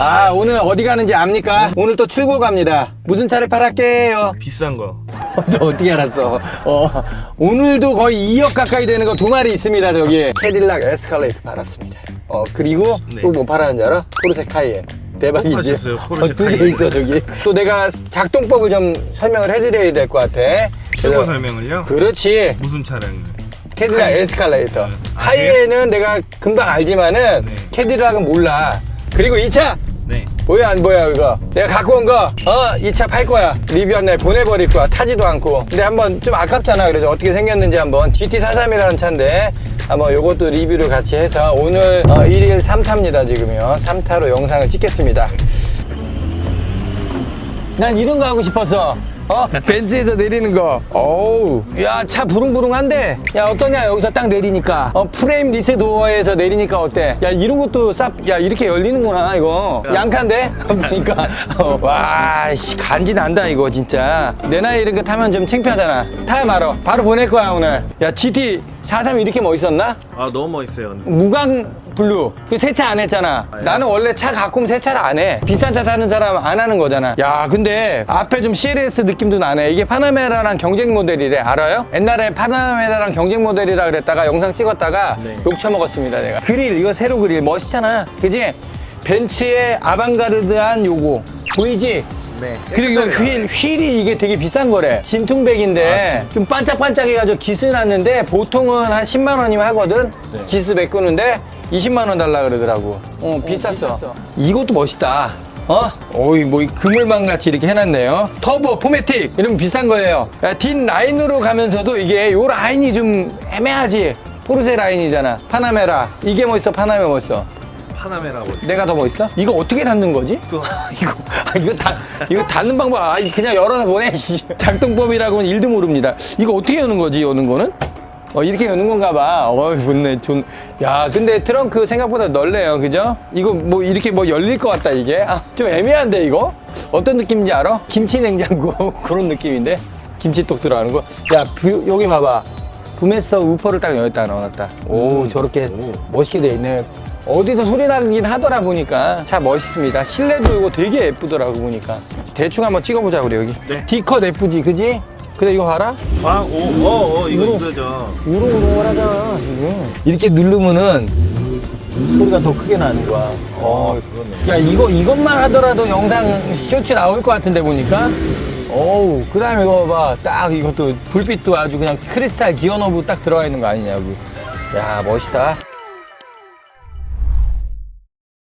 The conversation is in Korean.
아 오늘 어디 가는지 압니까? 오늘 또 출고 갑니다 무슨 차를 팔았게요? 비싼 거. 너 어떻게 알았어? 어, 오늘도 거의 2억 가까이 되는 거 두 마리 있습니다 저기 캐딜락 에스컬레이트 팔았습니다 어 그리고 네. 또 뭐 팔았는 지 알아? 포르쉐 카이엔 대박이지? 포르쉐 두대 카이엔. 있어 저기 또 내가 작동법을 좀 설명을 해드려야 될 것 같아 최고 그래서- 설명을요? 그렇지 무슨 차량? 캐딜락. 에스컬레이터 아, 카이엔은 내가 금방 알지만은 네. 캐딜락은 몰라 그리고 이 차 네. 뭐야 안 보여 이거? 내가 갖고 온 거? 어 이 차 팔 거야. 리뷰한 날 보내버릴 거야. 타지도 않고. 근데 한번 좀 아깝잖아. 그래서 어떻게 생겼는지 한번. GT43이라는 차인데 한번 요것도 리뷰를 같이 해서 오늘 어, 1일 3타입니다 지금요. 3타로 영상을 찍겠습니다. 난 이런 거 하고 싶었어. 어? 벤츠에서 내리는 거. 어우. 야, 차 부릉부릉한데? 야, 어떠냐? 여기서 딱 내리니까. 어, 프레임 리세 도어에서 내리니까 어때? 야, 이런 것도 쌉, 야, 이렇게 열리는구나, 이거. 양칸데? 보니까. 어, 와, 씨, 간지 난다, 이거, 진짜. 내 나이 이렇게 타면 좀 창피하잖아. 타야 말어. 바로 보낼 거야, 오늘. 야, GT 43 이렇게 멋있었나? 아 너무 멋있어요. 무광 블루. 그 세차 안 했잖아. 나는 원래 차 오면 세차를 안해. 비싼 차 타는 사람 안 하는 거잖아. 야 근데 앞에 좀 CLS 느낌도 나네. 이게 파나메라랑 경쟁 모델이래. 알아요? 옛날에 파나메라랑 경쟁 모델이라 그랬다가 영상 찍었다가 네. 욕 처먹었습니다 내가. 그릴 이거 새로 그릴. 멋있잖아. 그지? 벤츠의 아방가르드한 요거. 보이지? 네. 그리고 이거 휠, 휠이 이게 되게 비싼 거래. 진퉁백인데 좀 반짝반짝해가지고 기스 났는데 보통은 한 10만 원이면 하거든. 네. 기스 메꾸는데 20만 원 달라 그러더라고. 어, 비쌌어. 이것도 멋있다. 어? 어이, 뭐, 이 그물망 같이 이렇게 해놨네요. 터보, 포매틱. 이러면 비싼 거예요. 야, 뒷 라인으로 가면서도 이게 요 라인이 좀 애매하지. 포르쉐 라인이잖아. 파나메라. 이게 멋있어, 파나메 멋있어. 파나메라 멋있어. 내가 더 멋있어? 이거 어떻게 닫는 거지? 또 이거 아, 이거 다 이거 닫는 방법 아 그냥 열어서 보내 씨. 작동법이라고는 일도 모릅니다. 이거 어떻게 여는 거지 여는 거는? 어 이렇게 여는 건가 봐. 어 좋네. 좋. 야 근데 트렁크 생각보다 넓네요. 그죠? 이거 뭐 이렇게 뭐 열릴 것 같다 이게. 아, 좀 애매한데 이거? 어떤 느낌인지 알아? 김치 냉장고 그런 느낌인데 김치떡 들어가는 거. 야 부- 여기 봐봐. 부메스터 우퍼를 딱 여기다 넣어놨다. 오 저렇게 멋있게 돼 있네. 어디서 소리 나긴 하더라 보니까 차 멋있습니다. 실내도 이거 되게 예쁘더라고 보니까. 대충 한번 찍어보자 우리 여기. 네. D컷 예쁘지 그지? 근데 이거 봐라. 아, 오, 어, 어, 이거. 이거죠. 우렁우렁하잖아 지금. 이렇게 누르면은 소리가 더 크게 나는 거야. 어, 그러네. 야 이거 이것만 하더라도 영상 쇼츠 나올 것 같은데 보니까. 어우 그다음에 이거 봐딱 이것도 불빛도 아주 그냥 크리스탈 기어노브 딱 들어가 있는 거 아니냐고. 야 멋있다.